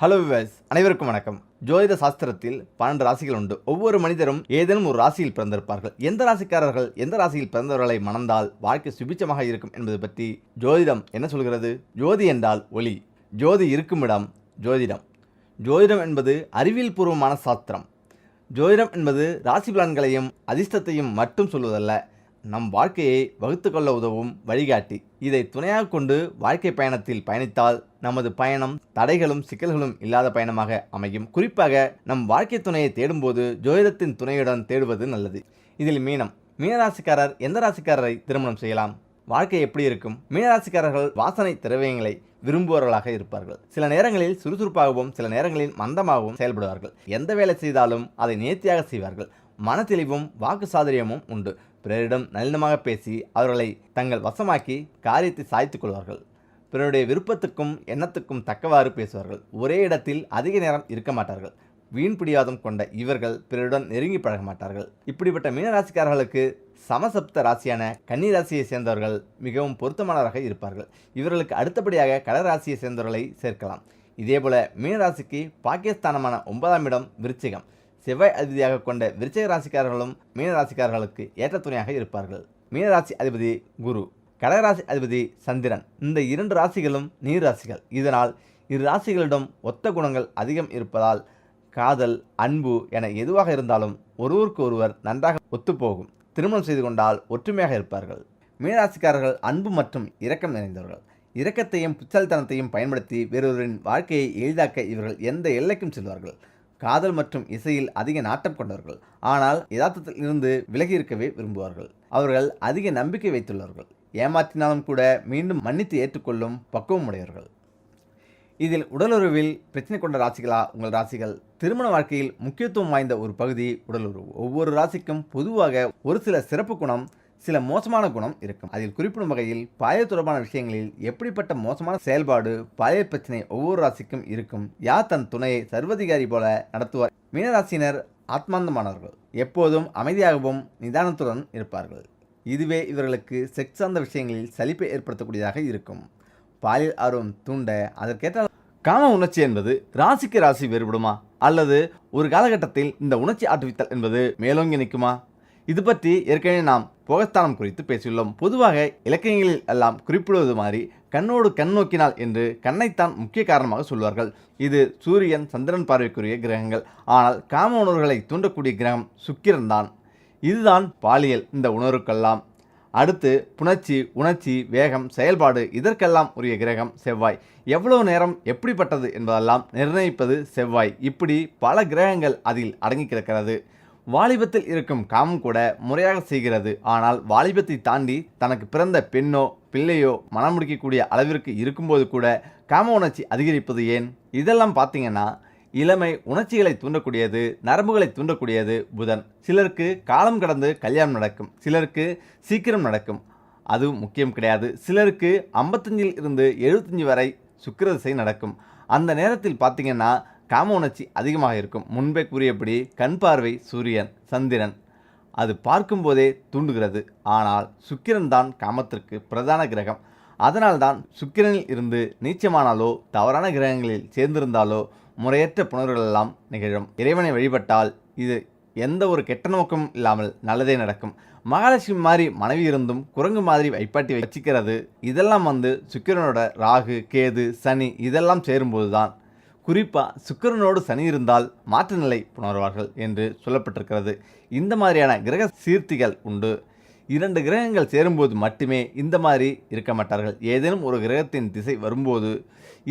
Hello viewers அனைவருக்கும் வணக்கம். ஜோதிட சாஸ்திரத்தில் பன்னெண்டு ராசிகள் உண்டு. ஒவ்வொரு மனிதரும் ஏதேனும் ஒரு ராசியில் பிறந்திருப்பார்கள். எந்த ராசிக்காரர்கள் எந்த ராசியில் பிறந்தவர்களை மணந்தால் வாழ்க்கை சுபிச்சமாக இருக்கும் என்பது பற்றி ஜோதிடம் என்ன சொல்கிறது? ஜோதி என்றால் ஒளி. ஜோதி இருக்கும் இடம் ஜோதிடம். ஜோதிடம் என்பது அறிவியல் பூர்வமான சாஸ்திரம். ஜோதிடம் என்பது ராசி பலன்களையும் அதிர்ஷ்டத்தையும் மட்டும் சொல்வதல்ல. நம் வாழ்க்கையை வகுத்து கொள்ள உதவும் வழிகாட்டி. இதை துணையாக கொண்டு வாழ்க்கை பயணத்தில் பயணித்தால் நமது பயணம் தடைகளும் சிக்கல்களும் இல்லாத பயணமாக அமையும். குறிப்பாக நம் வாழ்க்கை துணையை தேடும்போது ஜோதிடத்தின் துணையுடன் தேடுவது நல்லது. இதில் மீனம். மீனராசிக்காரர் எந்த ராசிக்காரரை திருமணம் செய்யலாம்? வாழ்க்கை எப்படி இருக்கும்? மீனராசிக்காரர்கள் வாசனை திரவியங்களை விரும்புபவர்களாக இருப்பார்கள். சில நேரங்களில் சுறுசுறுப்பாகவும் சில நேரங்களில் மந்தமாகவும் செயல்படுவார்கள். எந்த வேலை செய்தாலும் அதை நேர்த்தியாக செய்வார்கள். மனத்தெளிவும் வாக்கு சாதுரியமும் உண்டு. பிறரிடம் நளினமாக பேசி அவர்களை தங்கள் வசமாக்கி காரியத்தை சாய்த்துக் கொள்வார்கள். பிறருடைய விருப்பத்துக்கும் எண்ணத்துக்கும் தக்கவாறு பேசுவார்கள். ஒரே இடத்தில் அதிக நேரம் இருக்க மாட்டார்கள். வீண் பிடிவாதம் கொண்ட இவர்கள் பிறருடன் நெருங்கி பழக மாட்டார்கள். இப்படிப்பட்ட மீனராசிக்காரர்களுக்கு சமசப்த ராசியான கன்னி ராசியை சேர்ந்தவர்கள் மிகவும் பொருத்தமானவராக இருப்பார்கள். இவர்களுக்கு அடுத்தபடியாக கடராசியை சேர்ந்தவர்களை சேர்க்கலாம். இதேபோல மீனராசிக்கு பாகிஸ்தானமான ஒன்பதாம் இடம் விருச்சிகம். செவ்வாய் அதிபதியாக கொண்ட விருச்சக ராசிக்காரர்களும் மீனராசிக்காரர்களுக்கு ஏற்ற துணையாக இருப்பார்கள். மீனராசி அதிபதி குரு கடகராசி அதிபதி சந்திரன். இந்த இரண்டு ராசிகளும் நீர் ராசிகள் இதனால் இரு ராசிகளிடம் ஒத்த குணங்கள் அதிகம் இருப்பதால் காதல் அன்பு என எதுவாக இருந்தாலும் ஒருவருக்கு ஒருவர் நன்றாக ஒத்துப்போகும். திருமணம் செய்து கொண்டால் ஒற்றுமையாக இருப்பார்கள். மீனராசிக்காரர்கள் அன்பு மற்றும் இரக்கம் நிறைந்தவர்கள். இரக்கத்தையும் புச்சல்தனத்தையும் பயன்படுத்தி வேறொருவரின் வாழ்க்கையை எளிதாக்க இவர்கள் எந்த எல்லைக்கும் செல்வார்கள். காதல் மற்றும் இசையில் அதிக நாட்டம் கொண்டவர்கள். ஆனால் யதார்த்தத்தில் இருந்து விலகி இருக்கவே விரும்புவார்கள். அவர்கள் அதிக நம்பிக்கை வைத்துள்ளார்கள் ஏமாற்றினாலும் கூட மீண்டும் மன்னித்து ஏற்றுக்கொள்ளும் பக்குவம் உடையவர்கள். இதில் உடலுறவில் பிரச்சனை கொண்ட ராசிகளா? உங்கள் ராசிகள் திருமண வாழ்க்கையில் முக்கியத்துவம் வாய்ந்த ஒரு பகுதி உடலுறவு. ஒவ்வொரு ராசிக்கும் பொதுவாக ஒரு சில சிறப்பு குணம் சில மோசமான குணம் இருக்கும். அதில் குறிப்பிடும் வகையில் பாய தொடர்பான விஷயங்களில் எப்படிப்பட்ட மோசமான செயல்பாடு பாலியல் பிரச்சனை ஒவ்வொரு ராசிக்கும் இருக்கும். யார் தன் துணையை சர்வதிகாரி போல நடத்துவார்? மீனராசினர் ஆத்மாந்தமானவர்கள். எப்போதும் அமைதியாகவும் நிதானத்துடன் இருப்பார்கள். இதுவே இவர்களுக்கு செக்ஸ் சார்ந்த விஷயங்களில் சலிப்பை ஏற்படுத்தக்கூடியதாக இருக்கும். பாலியல் ஆர்வம் தூண்ட அதற்கேற்ற காம உணர்ச்சி என்பது ராசிக்கு ராசி வேறுபடுமா? அல்லது ஒரு காலகட்டத்தில் இந்த உணர்ச்சி ஆற்றுவித்தல் என்பது மேலோங்கி நிற்குமா? இது பற்றி ஏற்கனவே நாம் புகஸ்தானம் குறித்து பேசியுள்ளோம். பொதுவாக இலக்கியங்களில் எல்லாம் குறிப்பிடுவது மாதிரி கண்ணோடு கண் நோக்கினால் என்று கண்ணைத்தான் முக்கிய காரணமாக சொல்வார்கள். இது சூரியன் சந்திரன் பார்வைக்குரிய கிரகங்கள். ஆனால் காம உணர்வுகளை தூண்டக்கூடிய கிரகம் சுக்கிரன் தான். இதுதான் பாலியல் இந்த உணர்வுக்கெல்லாம். அடுத்து புணர்ச்சி உணர்ச்சி வேகம் செயல்பாடு இதற்கெல்லாம் உரிய கிரகம் செவ்வாய். எவ்வளவு நேரம் எப்படிப்பட்டது என்பதெல்லாம் நிர்ணயிப்பது செவ்வாய். இப்படி பல கிரகங்கள் அதில் அடங்கி கிடக்கிறது. வாலிபத்தில் இருக்கும் காமம் கூட முறையாக செய்கிறது. ஆனால் வாலிபத்தை தாண்டி தனக்கு பிறந்த பெண்ணோ பிள்ளையோ மனம் முடிக்கக்கூடிய அளவிற்கு இருக்கும்போது கூட காம உணர்ச்சி அதிகரிப்பது ஏன்? இதெல்லாம் பார்த்தீங்கன்னா இளமை உணர்ச்சிகளை தூண்டக்கூடியது நரம்புகளை தூண்டக்கூடியது புதன். சிலருக்கு காலம் கடந்து கல்யாணம் நடக்கும் சிலருக்கு சீக்கிரம் நடக்கும். அது முக்கியம் கிடையாது. சிலருக்கு ஐம்பத்தஞ்சில் இருந்து எழுபத்தஞ்சி வரை சுக்கிரதிசை நடக்கும். அந்த நேரத்தில் பார்த்தீங்கன்னா காம உணர்ச்சி அதிகமாக இருக்கும் முன்பே கூறியபடி கண் பார்வை சூரியன் சந்திரன். அது பார்க்கும்போதே தூண்டுகிறது. ஆனால் சுக்கிரன் தான் காமத்திற்கு பிரதான கிரகம். அதனால்தான் சுக்கிரனில் இருந்து நீச்சமானாலோ தவறான கிரகங்களில் சேர்ந்திருந்தாலோ முறையற்ற புணர்வுகளெல்லாம் நிகழும். இறைவனை வழிபட்டால் இது எந்த ஒரு கெட்ட நோக்கமும் இல்லாமல் நல்லதே நடக்கும். மகாலட்சுமி மாதிரி மனைவி இருந்தும் குரங்கு மாதிரி வைப்பாட்டி வச்சிக்கிறது. இதெல்லாம் வந்து சுக்கிரனோட ராகு கேது சனி இதெல்லாம் சேரும்போது தான் குறிப்பாக சுக்கிரனோடு சனி இருந்தால் மாற்று நிலை புணர்வார்கள் என்று சொல்லப்பட்டிருக்கிறது. இந்த மாதிரியான கிரக சீர்த்திகள் உண்டு. இரண்டு கிரகங்கள் சேரும்போது மட்டுமே இந்த மாதிரி இருக்க மாட்டார்கள். ஏதேனும் ஒரு கிரகத்தின் திசை வரும்போது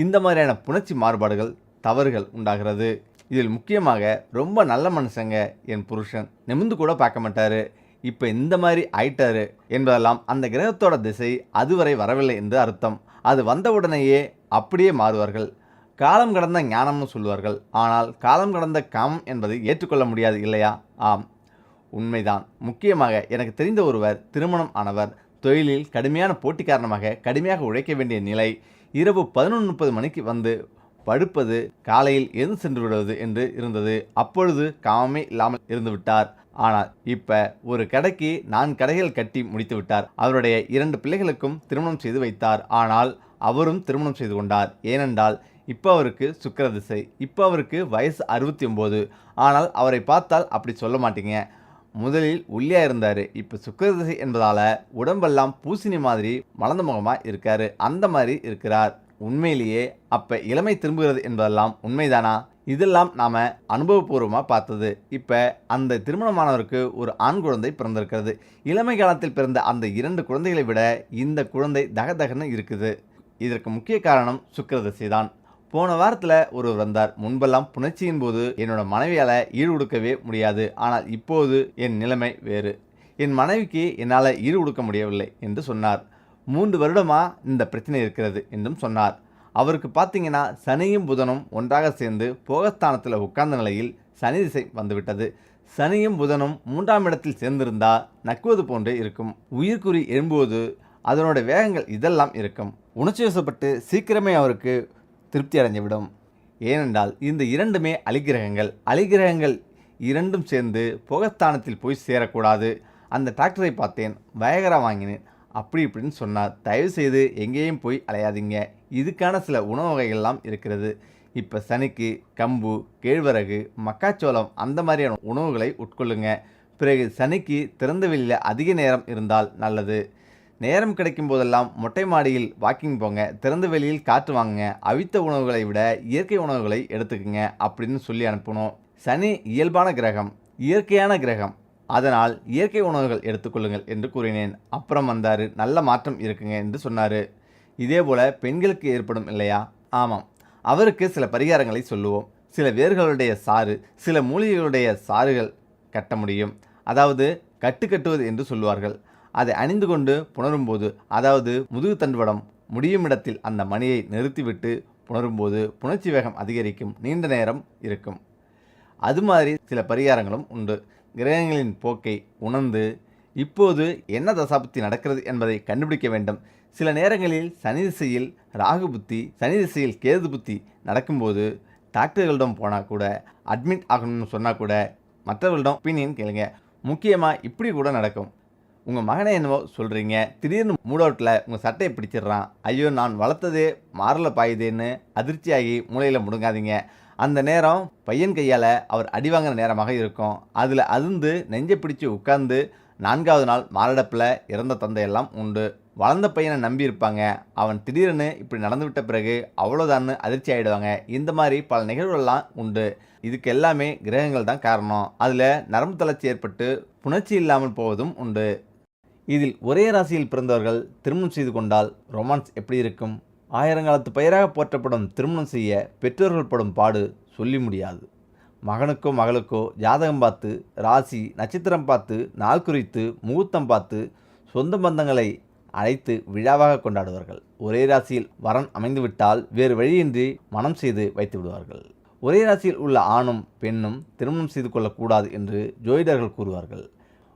இந்த மாதிரியான புணர்ச்சி மாறுபாடுகள் தவறுகள் உண்டாகிறது. இதில் முக்கியமாக ரொம்ப நல்ல மனுஷங்க என் புருஷன். நிமிந்து கூட பார்க்க மாட்டார். இப்போ இந்த மாதிரி ஆயிட்டாரு என்பதெல்லாம் அந்த கிரகத்தோட திசை அதுவரை வரவில்லை என்று அர்த்தம். அது வந்தவுடனேயே அப்படியே மாறுவார்கள். காலம் கடந்த ஞானம்னு சொல்லுவார்கள். ஆனால் காலம் கடந்த காமம் என்பதை ஏற்றுக்கொள்ள முடியாது இல்லையா? ஆம். உண்மைதான். முக்கியமாக எனக்கு தெரிந்த ஒருவர் திருமணம் ஆனவர் தொழிலில் கடுமையான போட்டி காரணமாக கடுமையாக உழைக்க வேண்டிய நிலை இரவு பதினொன்று முப்பது மணிக்கு வந்து படுப்பது காலையில் எழுந்து சென்று விடுவது என்று இருந்தது. அப்பொழுது காமமே இல்லாமல் இருந்து விட்டார். ஆனால் இப்போ ஒரு கடைக்கு நான் கடைகள் கட்டி முடித்து விட்டார். அவருடைய இரண்டு பிள்ளைகளுக்கும் திருமணம் செய்து வைத்தார். ஆனால் அவரும் திருமணம் செய்து கொண்டார். ஏனென்றால் இப்போ அவருக்கு சுக்கர திசை இப்போ அவருக்கு வயசு அறுபத்தி ஒம்பது ஆனால் அவரை பார்த்தால் அப்படி சொல்ல மாட்டீங்க. முதலில் உள்ளியாக இருந்தார். இப்போ சுக்கர திசை என்பதால் உடம்பெல்லாம் பூசணி மாதிரி மலர்ந்த முகமாக இருக்கார். அந்த மாதிரி இருக்கிறார். உண்மையிலேயே அப்போ இளமை திரும்புகிறது என்பதெல்லாம் உண்மைதானா? இதெல்லாம் நாம் அனுபவபூர்வமாக பார்த்தது. இப்போ அந்த திருமணமானவருக்கு ஒரு ஆண் குழந்தை பிறந்திருக்கிறது. இளமை காலத்தில் பிறந்த அந்த இரண்டு குழந்தைகளை விட இந்த குழந்தை தகதகன்னு இருக்குது. இதற்கு முக்கிய காரணம் சுக்கிரதசை தான் போன வாரத்தில் ஒருவர் வந்தார். முன்பெல்லாம் புணர்ச்சியின் போது என்னோட மனைவியால் ஈடு கொடுக்கவே முடியாது. ஆனால் இப்போது என் நிலைமை வேறு. என் மனைவிக்கு என்னால் ஈடு கொடுக்க முடியவில்லை என்று சொன்னார். மூன்று வருடமாக இந்த பிரச்சனை இருக்கிறது என்றும் சொன்னார். அவருக்கு பார்த்தீங்கன்னா சனியும் புதனும் ஒன்றாக சேர்ந்து போகஸ்தானத்தில் உட்கார்ந்த நிலையில் சனி திசை வந்துவிட்டது. சனியும் புதனும் மூன்றாம் இடத்தில் சேர்ந்திருந்தால் நக்குவது போன்றே இருக்கும். உயிர்க்குறி எழும்போது அதனோட வேகங்கள் இதெல்லாம் இருக்கும். உணர்ச்சி வசப்பட்டு சீக்கிரமே அவருக்கு திருப்தி அடைஞ்சுவிடும் ஏனென்றால் இந்த இரண்டுமே அலிகிரகங்கள் அலிகிரகங்கள் இரண்டும் சேர்ந்து புகஸ்தானத்தில் போய் சேரக்கூடாது. அந்த டிராக்டரை பார்த்தேன் வயகரா வாங்கினேன். அப்படி இப்படின்னு சொன்னார். தயவு செய்து எங்கேயும் போய் அலையாதீங்க. இதுக்கான சில உணவு வகைகள்லாம் இருக்கிறது. இப்போ சனிக்கு கம்பு கேழ்வரகு மக்காச்சோளம் அந்த மாதிரியான உணவுகளை உட்கொள்ளுங்க. பிறகு சனிக்கு திறந்த வெளியில் அதிக நேரம் இருந்தால் நல்லது. நேரம் கிடைக்கும் போதெல்லாம் மொட்டை மாடியில் வாக்கிங் போங்க. திறந்த வெளியில் காற்று வாங்குங்க. அவித்த உணவுகளை விட இயற்கை உணவுகளை எடுத்துக்கங்க அப்படின்னு சொல்லி அனுப்பணும் சனி இயல்பான கிரகம் இயற்கையான கிரகம். அதனால் இயற்கை உணவுகள் எடுத்துக்கொள்ளுங்கள் என்று கூறினேன். அப்புறம் வந்தார் நல்ல மாற்றம் இருக்குங்க என்று சொன்னார். இதே போல் பெண்களுக்கு ஏற்படும் இல்லையா? ஆமாம். அவருக்கு சில பரிகாரங்களை சொல்லுவோம். சில வேர்களுடைய சாறு சில மூலிகைகளுடைய சாறுகள் கட்ட முடியும். அதாவது கட்டு கட்டுவது என்று சொல்லுவார்கள் அதை அணிந்து கொண்டு புணரும்போது அதாவது முதுகு தண்டுவடம் முடியும் இடத்தில் அந்த மணியை நிறுத்திவிட்டு புணரும்போது புணர்ச்சி வேகம் அதிகரிக்கும் நீண்ட நேரம் இருக்கும். அது மாதிரி சில பரிகாரங்களும் உண்டு. கிரகங்களின் போக்கை உணர்ந்து இப்போது என்ன தசாப்தி நடக்கிறது என்பதை கண்டுபிடிக்க வேண்டும். சில நேரங்களில் சனி திசையில் ராகு புத்தி சனி திசையில் கேது புத்தி நடக்கும்போது டாக்டர்களிடம் போனால் கூட அட்மிட் ஆகணும்னு சொன்னால் கூட மற்றவர்களிடம் ஒப்பீனியன் கேளுங்க. முக்கியமாக இப்படி கூட நடக்கும். உங்கள் மகனை என்னவோ சொல்கிறீங்க திடீர்னு மூடவுட்டில் உங்கள் சட்டையை பிடிச்சிடுறான். ஐயோ நான் வளர்த்ததே மாறல பாயுதேன்னு அதிர்ச்சியாகி மூளையில் முடுங்காதீங்க. அந்த நேரம் பையன் கையால் அவர் அடி வாங்குற நேரமாக இருக்கும். அதில் அதிர்ந்து நெஞ்சை பிடிச்சி உட்கார்ந்து நான்காவது நாள் மாரடைப்பில் இறந்த தந்தையெல்லாம் உண்டு. வளர்ந்த பையனை நம்பி இருப்பாங்க. அவன் திடீர்னு இப்படி நடந்துவிட்ட பிறகு அவ்வளோதான்னு அதிர்ச்சி ஆகிடுவாங்க இந்த மாதிரி பல நிகழ்வுகள்லாம் உண்டு. இதுக்கு எல்லாமே கிரகங்கள் தான் காரணம். அதில் நரம்பு தளர்ச்சி ஏற்பட்டு புணர்ச்சி இல்லாமல் போவதும் உண்டு. இதில் ஒரே ராசியில் பிறந்தவர்கள் திருமணம் செய்து கொண்டால் ரொமான்ஸ் எப்படி இருக்கும்? ஆயிரங்காலத்து பெயராக போற்றப்படும் திருமணம் செய்ய பெற்றோர்கள் படும் பாடு சொல்லி முடியாது. மகனுக்கோ மகளுக்கோ ஜாதகம் பார்த்து ராசி நட்சத்திரம் பார்த்து நாள் குறித்து முகூர்த்தம் பார்த்து சொந்த பந்தங்களை அழைத்து விழாவாக கொண்டாடுவார்கள். ஒரே ராசியில் வரன் அமைந்துவிட்டால் வேறு வழியின்றி மனம் செய்து வைத்து விடுவார்கள். ஒரே ராசியில் உள்ள ஆணும் பெண்ணும் திருமணம் செய்து கொள்ளக்கூடாது என்று ஜோதிடர்கள் கூறுவார்கள்.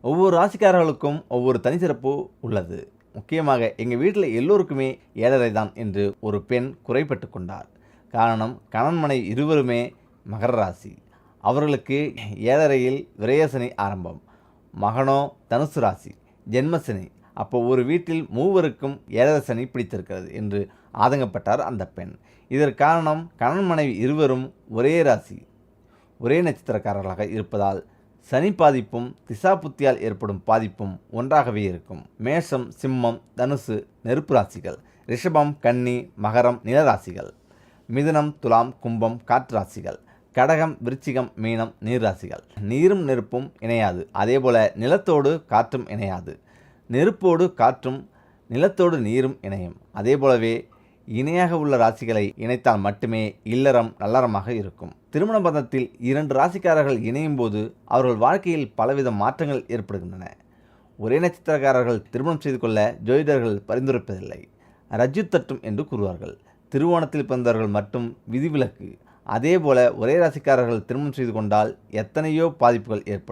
ஒவ்வொரு ராசிக்காரர்களுக்கும் ஒவ்வொரு தனிச்சிறப்பு உள்ளது. முக்கியமாக எங்கள் வீட்டில் எல்லோருக்குமே ஏழரை தான் என்று ஒரு பெண் குறைப்பட்டு கொண்டார். காரணம் கணன்மனை இருவருமே மகர ராசி. அவர்களுக்கு ஏழரையில் விரயசனி ஆரம்பம். மகனோ தனுசு ராசி ஜென்மசனி. அப்போ ஒரு வீட்டில் மூவருக்கும் ஏழரை சனி பிடித்திருக்கிறது என்று ஆதங்கப்பட்டார் அந்த பெண். இதற்கு காரணம் கணவன் மனைவி இருவரும் ஒரே ராசி. ஒரே நட்சத்திரக்காரர்களாக இருப்பதால் சனி பாதிப்பும் திசா புத்தியால் ஏற்படும் பாதிப்பும் ஒன்றாகவே இருக்கும். மேஷம் சிம்மம் தனுசு நெருப்பு ராசிகள். ரிஷபம் கன்னி மகரம் நிலராசிகள் மிதுனம் துலாம் கும்பம் காற்று ராசிகள். கடகம் விருச்சிகம் மீனம் நீர் ராசிகள். நீரும் நெருப்பும் இணையாது. அதேபோல நிலத்தோடு காற்றும் இணையாது. நெருப்போடு காற்றும் நிலத்தோடு நீரும் இணையும். அதே போலவே இணையாக உள்ள ராசிகளை இணைத்தால் மட்டுமே இல்லறம் நல்லறமாக இருக்கும். திருமண பந்தத்தில் இரண்டு ராசிக்காரர்கள் இணையும் போது அவர்கள் வாழ்க்கையில் பலவித மாற்றங்கள் ஏற்படுகின்றன. ஒரே நட்சத்திரக்காரர்கள் திருமணம் செய்து கொள்ள ஜோதிடர்கள் பரிந்துரைப்பதில்லை. ரஜ்ஜு தட்டும் என்று கூறுவார்கள். திருவோணத்தில் பிறந்தவர்கள் மட்டும் விதிவிலக்கு. அதே போல ஒரே ராசிக்காரர்கள் திருமணம் செய்து கொண்டால் எத்தனையோ பாதிப்புகள் ஏற்படும்.